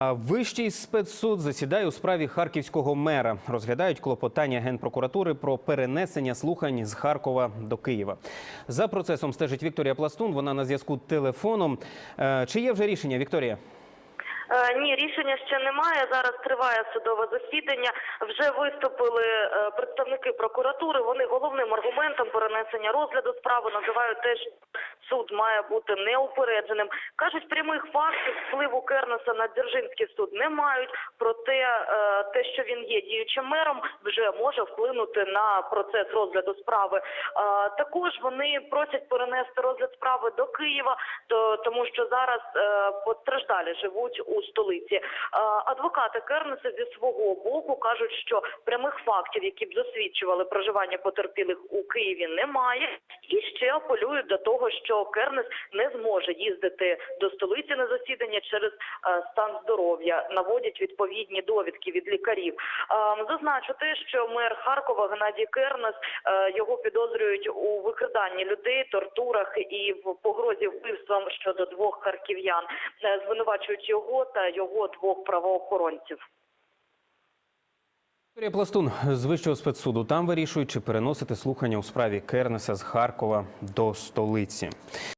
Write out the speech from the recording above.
Вищий спецсуд засідає у справі харківського мера. Розглядають клопотання генпрокуратури про перенесення слухань з Харкова до Києва. За процесом стежить Вікторія Пластун. Вона на зв'язку телефоном. Е, Чи є вже рішення, Вікторія? Е, Ні, рішення ще немає. Зараз триває судове засідання. Вже виступили е, представники прокуратури. Вони головним аргументом перенесення розгляду справи називають те, що суд має бути неупередженим. кажуть, прямих фактів впливу Кернеса на Дзержинський суд не мають. Проте е, те, що він є діючим мером, вже може вплинути на процес розгляду справи. Е, Також вони просять перенести розгляд справи до Києва, тому що зараз е, постраждалі живуть у столиці. Адвокати Кернеса зі свого боку кажуть, що прямих фактів, які б засвідчували проживання потерпілих у Києві, немає, і ще апелюють до того, що Кернес не зможе їздити до столиці на засідання через е, стан здоров'я. Наводять відповідні довідки від лікарів. Е, Зазначу те, що мер Харкова Геннадій Кернес е, його підозрюють у викраданні людей, тортурах і в погрозі вбивствам щодо двох харків'ян. Звинувачують його та його двох правоохоронців. Вікторія Пластун з Вищого спецсуду. Там вирішують, чи переносити слухання у справі Кернеса з Харкова до столиці.